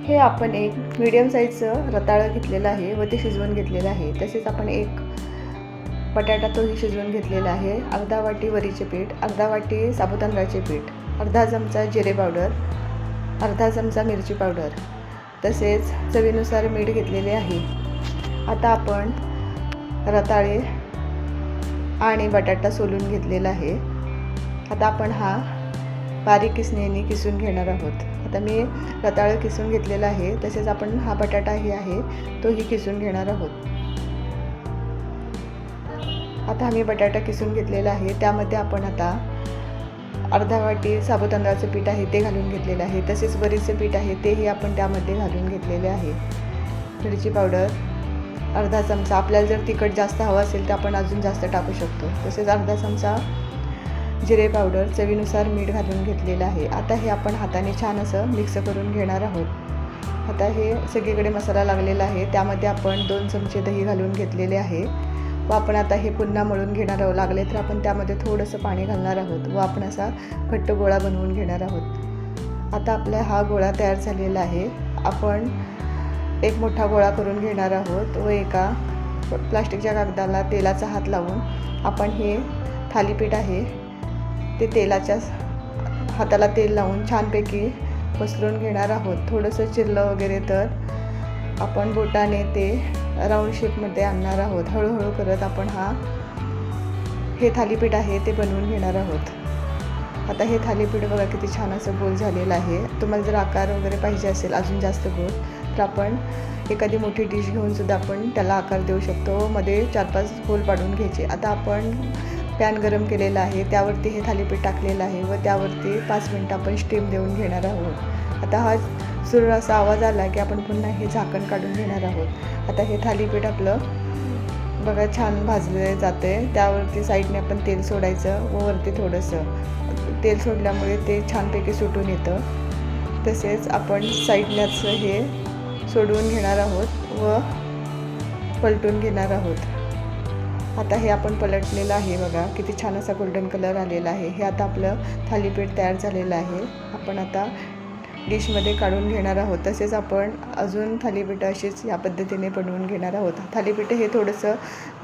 हे आपण एक मीडियम साईजचं रताळं घेतलेलं आहे व ते शिजवून घेतलेलं आहे. तसेच आपण एक बटाटा तोही शिजवून घेतलेला आहे. अर्धा वाटी वरीचे पीठ अर्धा वाटी साबुतांदळाचे पीठ अर्धा चमचा जिरे पावडर अर्धा चमचा मिरची पावडर. तसेच चवीनुसार मीठ घेतलेले आहे. आता आपण रताळे आणि बटाटा सोलून घेतलेला आहे. आता आपण हा बारीक किसणीने किसून घेणार आहोत. आता मी रताळं किसून घेतलेला आहे. तसेच आपण हा बटाटाही आहे तोही किसून घेणार आहोत. आता आम्ही बटाटा किसून घेतलेला आहे. त्यामध्ये आपण आता अर्धा वाटी साबुतांदळाचं पीठ आहे ते घालून घेतलेलं आहे. तसेच बरीचसे पीठ आहे तेही आपण त्यामध्ये घालून घेतलेले आहे. मिरची पावडर अर्धा चमचा. आपल्याला जर तिखट जास्त हवं असेल तर आपण अजून जास्त टाकू शकतो. तसेच अर्धा चमचा जिरे पावडर चवीनुसार मीठ घालून घेतलेलं आहे. आता हे आपण हाताने छान असं मिक्स करून घेणार आहोत. आता हे सगळीकडे मसाला लागलेला आहे. त्यामध्ये आपण दोन चमचे दही घालून घेतलेले आहे. व आपण आता हे पुन्हा मळून घेणार आहोत. लागले तर आपण त्यामध्ये थोडंसं पाणी घालणार आहोत व आपण असा घट्ट गोळा बनवून घेणार आहोत. आता आपला हा गोळा तयार झालेला आहे. आपण एक मोठा गोळा करून घेणार आहोत व एका प्लास्टिकच्या कागदाला तेलाचा हात लावून आपण हे थालीपीठ आहे ते तेलाच्या हाताला तेल लावून छानपैकी पसरून घेणार आहोत. थोडंसं चिरलं वगैरे तर आपण बोटाने ते राऊंड शेपमध्ये आणणार आहोत. हळूहळू करत आपण हा हे थालीपीठ आहे ते बनवून घेणार आहोत. आता हे थालीपीठ बघा किती छान असं गोल झालेलं आहे. तुम्हाला जर आकार वगैरे पाहिजे असेल अजून जास्त गोल तर आपण एखादी मोठी डिश घेऊन सुद्धा आपण त्याला आकार देऊ शकतो. मध्ये चार पाच होल पाडून घ्यायचे. आता आपण पॅन गरम केलेला आहे त्यावरती हे थालीपीठ टाकलेलं आहे व त्यावरती पाच मिनटं आपण स्टीम देऊन घेणार आहोत. आता हा सुरू असा आवाज आला की आपण पुन्हा हे झाकण काढून घेणार आहोत. आता हे थालीपीठ आपलं बघा छान भाजले जाते. त्यावरती साईडने आपण तेल सोडायचं व वरती थोडंसं. तेल सोडल्यामुळे ते छानपैकी सुटून येतं. तसेच आपण साईडनंच हे सोडवून घेणार आहोत व पलटून घेणार आहोत. आता हे आपण पलटलेलं आहे बघा. किती छान असा गोल्डन कलर आलेला आहे. हे आता आपलं थालीपीठ तयार झालेलं आहे. आपण आता डिशमध्ये काढून घेणार आहोत. तसेच आपण अजून थालीपीठं अशीच या पद्धतीने बनवून घेणार आहोत. थालीपीठ हे थोडंसं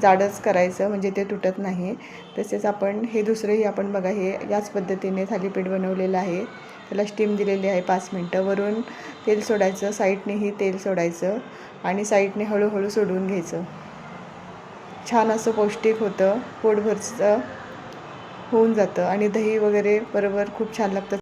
जाडच करायचं म्हणजे ते तुटत नाही. तसेच आपण हे दुसरंही आपण बघा हे याच पद्धतीने थालीपीठ बनवलेलं आहे. त्याला स्टीम दिलेली आहे पाच मिनटं. वरून तेल सोडायचं साईडनेही तेल सोडायचं आणि साईडने हळूहळू सोडून घ्यायचं. छान असं पौष्टिक होतं पोटभरचं होऊन जातं आणि दही वगैरे बरोबर खूप छान लागतं.